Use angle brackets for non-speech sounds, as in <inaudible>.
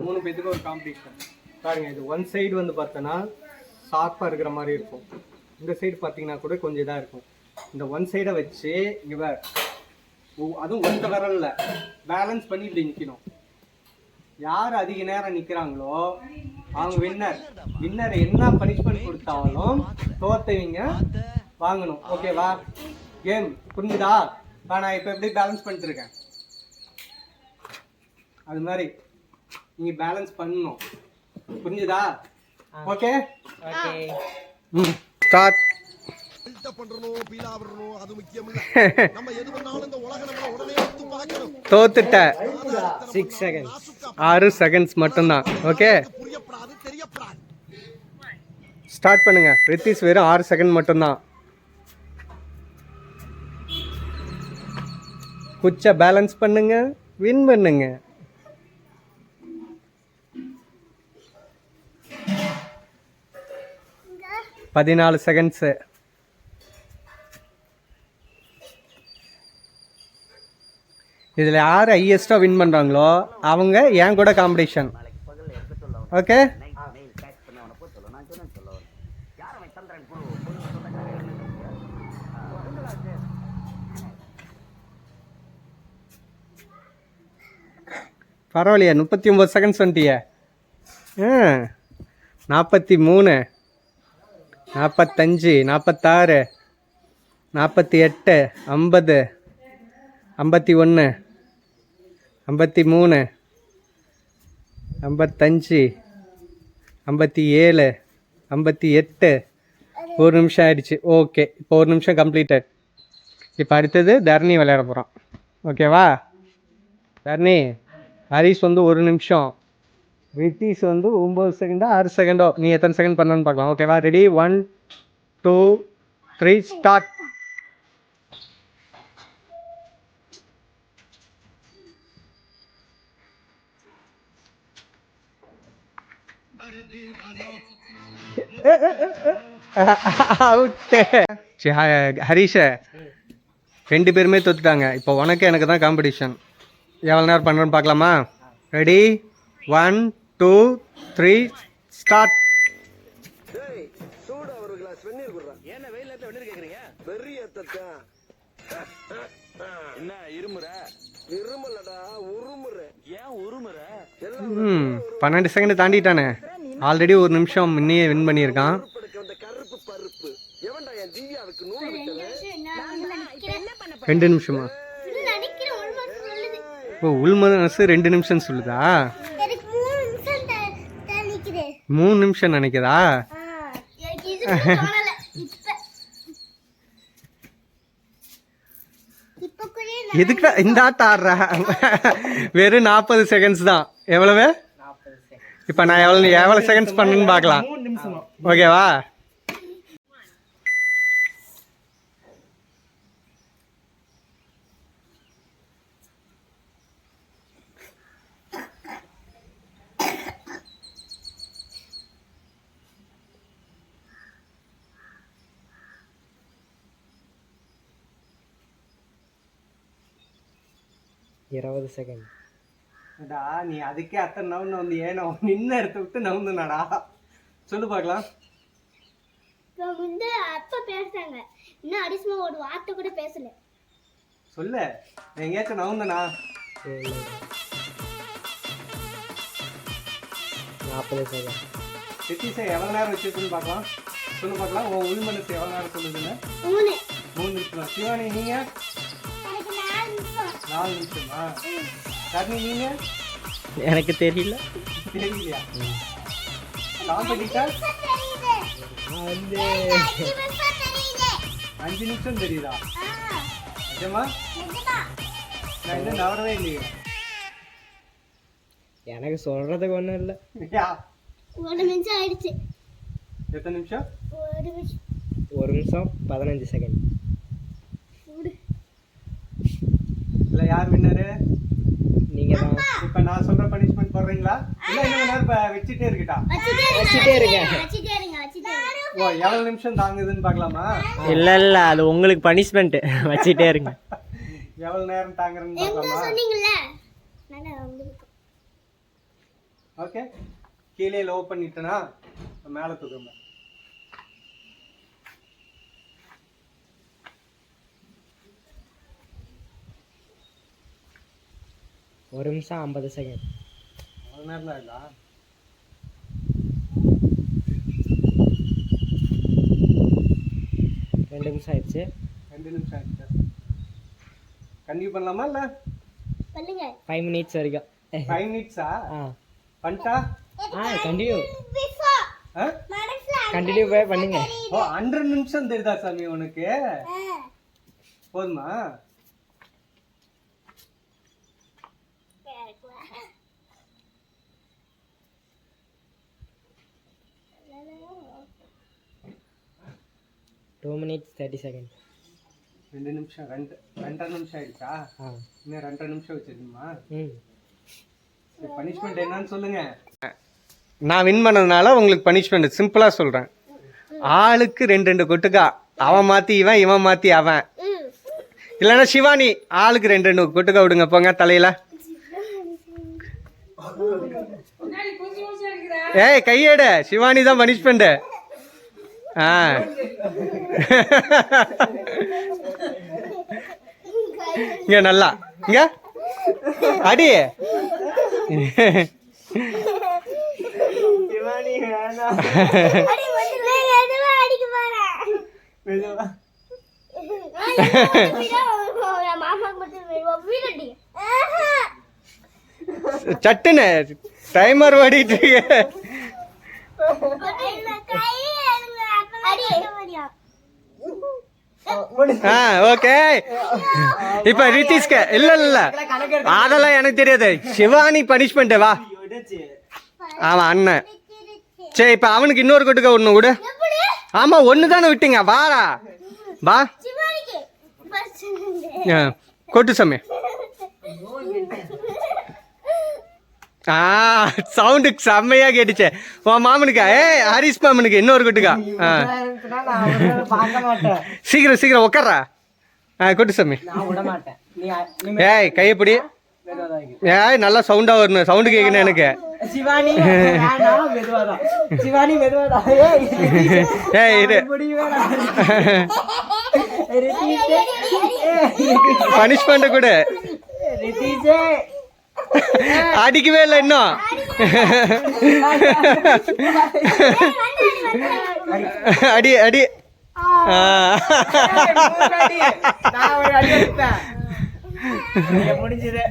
மூணு பேத்துக்கு ஒரு காம்படிஷன் பாருங்க இது ஒன் சைடு வந்து பார்த்தோன்னா ஷார்ப்பாக இருக்கிற மாதிரி இருக்கும் இந்த சைடு பார்த்தீங்கன்னா கூட கொஞ்சம் இதாக இருக்கும் இந்த ஒன் சைடை வச்சு இங்கே ஓ, அதுவும் ஒத்த விரல்ல பேலன்ஸ் பண்ணி இப்படி நிற்கணும் யார் அதிக நேரம் நிற்கிறாங்களோ அவங்க வின்னர் வின்னர் என்ன பனிஷ்மெண்ட் கொடுத்தாலும் தோத்தவங்க வாங்கணும். ஓகேவா கேம் புரிஞ்சுதா? நான் இப்போ எப்படி பேலன்ஸ் பண்ணிட்டு இருக்கேன் அது மாதிரி நீங்க பேலன்ஸ் பண்ணணும். புரிஞ்சுதா? ஓகே ஓகே ம். ஸ்டார்ட் பண்றணும் பீலா விடணும் அது முக்கியம் இல்ல <laughs> நம்ம எது பண்ணாலும் இந்த உலக நம்மள உடனே எடுத்து பார்க்கணும் தோத்துட்ட. சிக்ஸ் செகண்ட் ஆறு செகண்ட்ஸ் மட்டும்தான். ஓகே புரியப்படாது தெரியப்படாது. ஸ்டார்ட் பண்ணுங்க. ரித்திஸ் வெறும் ஆறு செகண்ட் மட்டும்தான். குச்ச பேலன்ஸ் பண்ணுங்க. வின் பண்ணுங்க. பதினாலு செகண்ட்ஸு இதில் யார் ஹையஸ்ட்டாக வின் பண்ணுறாங்களோ அவங்க என் கூட காம்படிஷன் ஓகே பரவாயில்லையா முப்பத்தி ஒம்பது செகண்ட்ஸ் வந்துட்டியே. ஆ நாற்பத்தி மூணு நாற்பத்தஞ்சு நாற்பத்தாறு நாற்பத்தி எட்டு ஐம்பது ஐம்பத்தி ஒன்று ஐம்பத்தி மூணு ஐம்பத்தஞ்சு ஐம்பத்தி ஏழு ஐம்பத்தி எட்டு. ஒரு நிமிஷம் ஆயிடுச்சு. ஓகே இப்போ ஒரு நிமிஷம் கம்ப்ளீட்டட் இப்போ அடுத்தது தர்ணி விளையாட போகிறோம் ஓகேவா தர்ணி ஹரிஷ் வந்து ஒரு நிமிஷம். ரித்தீஷ் வந்து ஒம்பது செகண்டோ ஆறு செகண்டோ நீ எத்தனை செகண்ட் பண்ணணும்னு பார்க்கலாம். ஓகேவா ready one two three start சரி ஹரிஷ ரெண்டு பேருமே தோத்துட்டாங்க. இப்போ உனக்கு எனக்கு தான் காம்படிஷன் எவ்வளோ நேரம் பண்ணுறோன்னு பார்க்கலாமா? Ready one two three start டேய் சூடா ஒரு கிளாஸ் வெந்நீர் குடுறா. என்ன வெயில இருந்து வெண்ணீர் கேக்குறீங்க? வெறி ஏத்தத்தா என்ன இருமுற? இருமலடா உருமுற. ஏன் உருமுற? எல்லாம் ம் பன்னெண்டு செகண்ட் தாண்டிட்டானே. ஆல்ரெடி ஒரு நிமிஷம் முன்னையே வின் பண்ணியிருக்கான். உருப்படுக்க வந்த கருப்பு பருப்பு. எவன்டா என் ஜீவியாவுக்கு நூல் விட்டவன் ரெண்டு நிமிஷமா? ஓ உள்மனசு ரெண்டு நிமிஷம் சொல்லுதா? மூணு நிமிஷம் த- <laughs> தள்ளிக்குது மூணு நிமிஷம் நினைக்குதா ஆ, எனக்கு இது கூட தோணல இப்ப இப்ப கூட நான் எதுக்கு இந்த ஆட்டம் ஆடுறா? வெறும் நாற்பது செகண்ட்ஸ் தான். எவ்வளவு? இப்போ நான் எவ்வளோ எவ்வளோ செகண்ட்ஸ் பண்ணுன்னு பார்க்கலாம். ஓகேவா இருபது செகண்ட் டா நீ அதுக்கே அத்தனை நவுந்து வந்து ஏனோ? நின்ன இடத்த விட்டு நவுந்துனாடா. சொல்லு பார்க்கலாம். இப்ப வந்து அப்பா பேசுறாங்க. இன்னும் அடிசுமா ஒரு வார்த்தை கூட பேசல. சொல்லு. எங்கேயாச்சும் நவுந்தனா? நாற்பது செகண்ட் சித்திஸை எவ்வளோ நேரம் வச்சிருக்குன்னு பார்க்கலாம். சொல்லு பார்க்கலாம். உன் உள் மனசு எவ்வளோ நேரம் சொல்லுதுன்னு? மூணு. மூணு நிமிஷம்? சிவானி நீங்கள் நாலு நிமிஷமா? தர்ணி நீங்கள் எனக்கு தெரியல. தெரியலையா? காம்படிட்டர் தெரியுது வந்து அஞ்சு நிமிஷம் தெரியுது? நிஜமா? நான் இன்னும் நவரவே இல்லையே. எனக்கு சொல்றதுக்கு ஒன்றும் இல்லை. ஒரு நிமிஷம் ஆயிடுச்சு. எத்தனை நிமிஷம்? ஒரு நிமிஷம். ஒரு நிமிஷம் பதினஞ்சு செகண்ட் விடு. இல்லை யார் வின்னரு நீங்க தான். இப்போ நான் சொல்ற பனிஷ்மெண்ட் போடுறீங்களா? இல்ல இன்னும் நேரம் இப்ப வச்சுட்டே இருக்கட்டா? வச்சுட்டே இருங்க. இருங்க. ஓ எவ்வளவு நிமிஷம் தாங்குதுன்னு பார்க்கலாமா? இல்ல இல்ல அது உங்களுக்கு பனிஷ்மெண்ட் வச்சுட்டே இருங்க. எவ்வளவு நேரம் தாங்குறேன்னு பார்க்கலாமா? சொன்னீங்கல்ல? ஓகே கீழே லோ பண்ணிட்டேனா மேலே தூக்குங்க. ஒரு நிமிஷம் ஐம்பது செகண்ட் அவ்வளோ நேரம் இல்லா. ரெண்டு நிமிஷம் ஆயிடுச்சு. ரெண்டு நிமிஷம் ஆயிடுச்சு. கண்டினியூ பண்ணலாமா இல்லை? சொல்லுங்க ஃபைவ் மினிட்ஸ் வரைக்கும். ஃபைவ் மினிட்ஸா ஆ? பண்ணிட்டா? ஆ கண்டினியூ கண்டினியூ போய் பண்ணுங்க. ஓ ஹண்ட்ரட் நிமிஷம் தெரியுதா சாமி உனக்கு? போதுமா? டூ மினிட்ஸ் தேர்ட்டி செகண்ட் ரெண்டு நிமிஷம் ரெண்டு ரெண்டரை நிமிஷம் ஆயிடுச்சா? இன்னும் ரெண்டரை நிமிஷம் வச்சிருக்கணுமா ம். பனிஷ்மெண்ட் என்னன்னு சொல்லுங்க. நான் வின் பண்ணதுனால உங்களுக்கு பனிஷ்மெண்ட் சிம்பிளா சொல்றேன். ஆளுக்கு ரெண்டு ரெண்டு கொட்டுக்கா. அவன் மாத்தி இவன் இவன் மாத்தி அவன். இல்லைன்னா சிவானி ஆளுக்கு ரெண்டு ரெண்டு கொட்டுக்கா விடுங்க போங்க தலையில. ஏய் கையேடு. சிவானி தான் பனிஷ்மெண்ட் ஆ. இங்க நல்லா. இங்க. அடி. சட்டுன்னு டைமர் ஓடிட்டு இருக்கு. ஆ ஓகே. இப்ப ரித்திஷ்க இல்ல இல்ல அதெல்லாம் எனக்கு தெரியாது. சிவானி பனிஷ்மெண்ட் வா. ஆமா அண்ணன். சரி இப்ப அவனுக்கு இன்னொரு கொட்டுக்க ஒண்ணு விடு ஆமா ஒண்ணு தானே விட்டீங்க. வாடா. வா. கொட்டு சாமி. <laughs> ஆ சவுண்டுக்கு செம்மையா கேட்டுச்சே. உன் மாமனுக்கா ஏ ஹரிஷ் மாமனுக்கு இன்னொரு கொட்டுக்கா. ஆ. சீக்கிரம் சீக்கிரம் உட்கார்றா. ஆ கொட்டு சாமி. ஏய் கையப்படி ஏய் நல்லா சவுண்டா வரணும். சவுண்டு கேட்கணும் எனக்கு. ஏய் ரித்தீஷே பனிஷ்மெண்ட் கூட. <laughs> அடிக்கவே இல்லை இன்னும். <laughs> அடி அடி. <laughs> முடிஞ்சது.